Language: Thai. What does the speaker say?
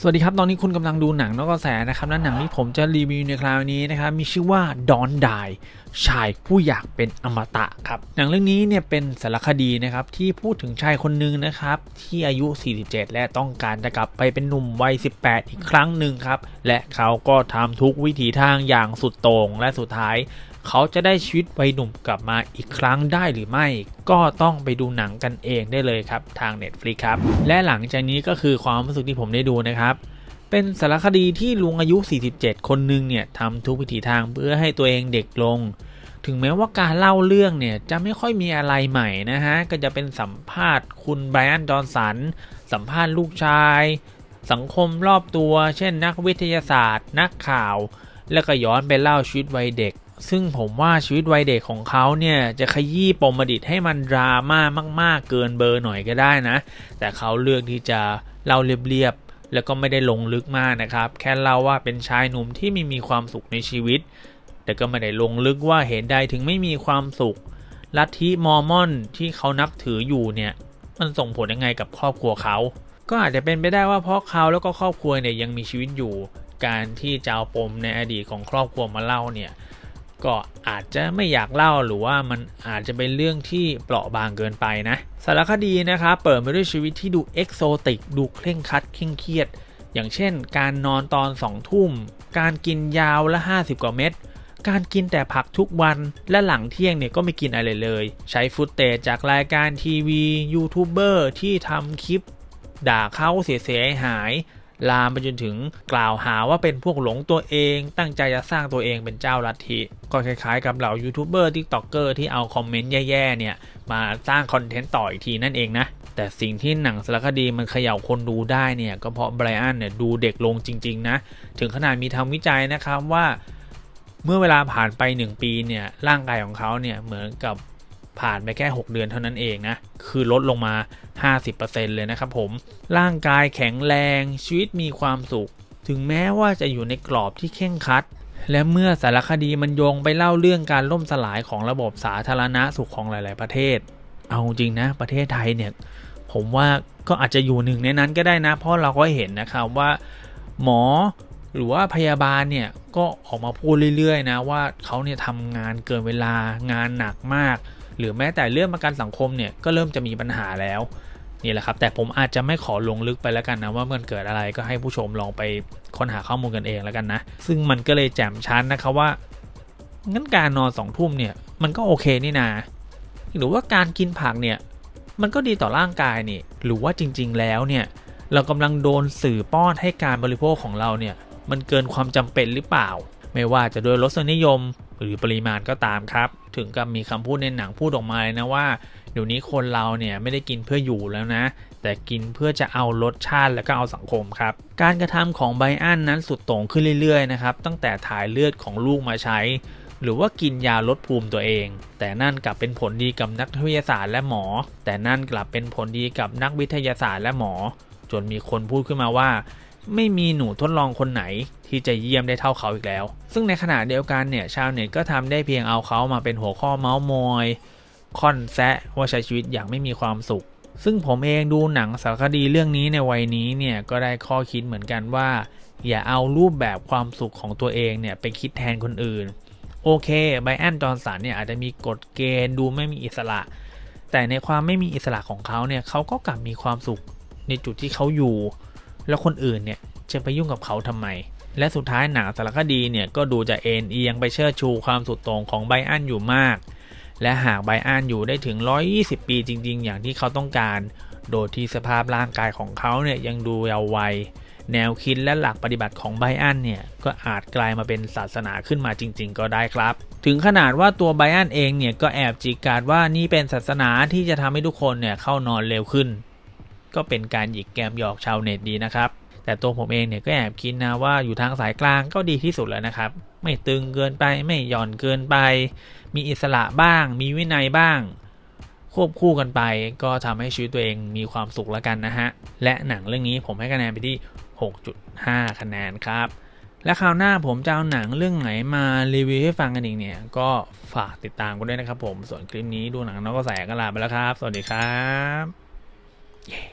สวัสดีครับ ตอนนี้คุณกำลังดูหนังนอกกระแสนะครับและหนังที่ผมจะรีวิวในคราวนี้นะครับ มีชื่อว่า Don't Die ชายผู้อยากเป็นอมตะครับ หนังเรื่องนี้เนี่ยเป็นสารคดีนะครับ ที่พูดถึงชายคนหนึ่งนะครับ ที่อายุ 47 และต้องการจะกลับไปเป็นหนุ่มวัย 18 อีกครั้งหนึ่งครับ และเขาก็ทำทุกวิถีทางอย่างสุดโต่งและสุดท้าย เขาจะได้ชีวิตวัยหนุ่มกลับมาอีกครั้งได้หรือไม่ ก็ต้องไปดูหนังกันเองได้เลยครับทาง Netflix ครับ และหลังจากนี้ก็คือความรู้สึกที่ผมได้ดูนะครับเป็นสารคดีที่ลุงอายุ 47 คนหนึ่งเนี่ยทำทุกวิถีทางเพื่อให้ตัวเองเด็กลง ถึงแม้ว่าการเล่าเรื่องเนี่ยจะไม่ค่อยมีอะไรใหม่นะฮะ ก็จะเป็นสัมภาษณ์คุณไบรอัน จอร์สัน สัมภาษณ์ลูกชาย สังคมรอบตัว เช่นนักวิทยาศาสตร์ นักข่าว แล้วก็ย้อนไปเล่าชีวิตวัยเด็ก ซึ่งผมว่าชีวิตวัยเด็กของเขาเนี่ย จะขยี้ปมอดีตให้มันดราม่ามาก ๆ เกินเบอร์หน่อยก็ได้นะ แต่เขาเลือกที่จะเล่าเรียบๆแล้วก็ไม่ได้ลงลึกมากนะครับ แค่เล่าว่าเป็นชายหนุ่มที่ไม่มีความสุขในชีวิต แต่ก็ไม่ได้ลงลึกว่าเหตุใดถึงไม่มีความสุขลัทธิมอร์มอนที่เขานับถืออยู่เนี่ยมันส่งผลยังไงกับครอบครัวเขา ก็อาจจะเป็นไปได้ว่าเพราะเขาแล้วก็ครอบครัวเนี่ยยังมีชีวิตอยู่ การที่จะเอาปมในอดีตของครอบครัวมาเล่าเนี่ย ก็อาจจะไม่อยากเล่าหรือว่ามันอาจจะเป็นเรื่องที่เปราะบางเกินไปนะสารคดีนะครับเปิดมาด้วยชีวิตที่ดูเอกโซติก ดูเคร่งคัดเคร่งเครียด อย่างเช่น การนอนตอนสองทุ่ม การกินยาวละ 50 กว่าเม็ดการกินแต่ผักทุกวันและหลังเที่ยงเนี่ยก็ไม่กินอะไรเลย ใช้ฟุตเตจจากรายการทีวียูทูบเบอร์ที่ทำคลิป ด่าเขาเสียหาย ลามไปจนถึงกล่าวหาว่าเป็นพวกหลงตัวเอง ตั้งใจจะสร้างตัวเองเป็นเจ้าลัทธิก็คล้ายๆกับเหล่ายูทูบเบอร์ทิกตอกเกอร์ที่เอาคอมเมนต์แย่ๆเนี่ย มาสร้างคอนเทนต์ต่ออีกทีนั่นเองนะ แต่สิ่งที่หนังสารคดีมันเขย่าคนดูได้เนี่ย ก็เพราะไบรอันเนี่ยดูเด็กลงจริง ๆ นะ ถึงขนาดมีทำวิจัยนะครับว่า เมื่อเวลาผ่านไป 1 ปีเนี่ยร่างกายของเขาเนี่ยเหมือนกับ ผ่านไปแค่ 6 เดือนเท่านั้นเองนะ คือลดลงมา 50%เลยนะครับผม ร่างกายแข็งแรง ชีวิตมีความสุข ถึงแม้ว่าจะอยู่ในกรอบที่เข่งคัด และเมื่อสารคดีมันโยงไปเล่าเรื่องการล่มสลายของระบบสาธารณาสุขของหลาย ๆ ประเทศ เอาจริงนะ ประเทศไทยเนี่ย ผมว่าก็อาจจะอยู่หนึ่งในนั้นก็ได้นะ เพราะเราก็เห็นนะครับว่า หมอหรือว่าพยาบาลเนี่ยก็ออกมาพูดเรื่อย ๆ นะว่าเขาเนี่ยทำงานเกินเวลางานหนักมาก หรือแม้แต่เรื่องประกันสังคมเนี่ยก็เริ่มจะมีปัญหาแล้วนี่แหละครับ แต่ผมอาจจะไม่ขอลงลึกไปแล้วกันนะ ว่ามันเกิดอะไรก็ให้ผู้ชมลองไปค้นหาข้อมูลกันเองแล้วกันนะ ซึ่งมันก็เลยแจ่มชันนะครับว่างั้นการนอนสองทุ่มเนี่ยมันก็โอเคนี่นาหรือว่าการกินผักเนี่ยมันก็ดีต่อร่างกายนี่ หรือว่าจริง ๆ แล้วเนี่ยเรากำลังโดนสื่อป้อนให้การบริโภคของเราเนี่ยมันเกินความจำเป็นหรือเปล่า ไม่ว่าจะโดยรสนิยมหรือปริมาณก็ตามครับ ถึงกับมีคำพูดในหนังพูดออกมาเลยนะว่า เดี๋ยวนี้คนเราเนี่ยไม่ได้กินเพื่ออยู่แล้วนะ แต่กินเพื่อจะเอารสชาติและก็เอาสังคมครับ การกระทำของไบอันนั้นสุดโต่งขึ้นเรื่อยๆนะครับ ตั้งแต่ถ่ายเลือดของลูกมาใช้ หรือว่ากินยาลดภูมิตัวเอง แต่นั่นกลับเป็นผลดีกับนักวิทยาศาสตร์และหมอ แต่นั่นกลับเป็นผลดีกับนักวิทยาศาสตร์และหมอ จนมีคนพูดขึ้นมาว่า ไม่มีหนูทดลองคนไหนที่จะเยี่ยมได้เท่าเขาอีกแล้ว ซึ่งในขณะเดียวกันเนี่ยชาวเน็ตก็ทำได้เพียงเอาเขามาเป็นหัวข้อเมาส์มอยค่อนแซะว่าใช้ชีวิตอย่างไม่มีความสุข ซึ่งผมเองดูหนังสารคดีเรื่องนี้ในวัยนี้เนี่ยก็ได้ข้อคิดเหมือนกันว่า อย่าเอารูปแบบความสุขของตัวเองเนี่ยไปคิดแทนคนอื่น โอเคไบแอนจอร์นสันเนี่ยอาจจะมีกฎเกณฑ์ดูไม่มีอิสระ แต่ในความไม่มีอิสระของเขาเนี่ยเขาก็กลับมีความสุขในจุดที่เขาอยู่ แล้วคนอื่นเนี่ยจะไปยุ่งกับเขาทำไม และสุดท้ายหนังสารคดีเนี่ยก็ดูจะเอ็นเอียงไปเชิดชูความสุดโต่งของไบอันอยู่มาก และหากไบอันอยู่ได้ถึง 120 ปีจริง ๆ อย่างที่เขาต้องการ โดยที่สภาพร่างกายของเขาเนี่ยยังดูเยาว์วัยแนวคิดและหลักปฏิบัติของไบอันเนี่ยก็อาจกลายมาเป็นศาสนาขึ้นมาจริง ๆ ก็ได้ครับ ถึงขนาดว่าตัวไบอันเองเนี่ยก็แอบจีการว่านี่เป็นศาสนาที่จะทำให้ทุกคนเนี่ยเข้านอนเร็วขึ้น ก็เป็นการหยิกแกมหยอกชาวเน็ตดีนะครับ แต่ตัวผมเองเนี่ยก็แอบคิดนะว่าอยู่ทางสายกลางก็ดีที่สุดแล้วนะครับ ไม่ตึงเกินไปไม่หย่อนเกินไป มีอิสระบ้าง มีวินัยบ้าง ควบคู่กันไปก็ทำให้ชีวิตตัวเองมีความสุขแล้วกันนะฮะ และหนังเรื่องนี้ผมให้คะแนนไปที่ 6.5 คะแนนครับและคราวหน้าผมจะเอาหนังเรื่องไหนมารีวิวให้ฟังกันอีกเนี่ย ก็ฝากติดตามกันด้วยนะครับผม ส่วนคลิปนี้ดูหนังนอกกระแสก็ลาไปแล้วครับ สวัสดีครับเย้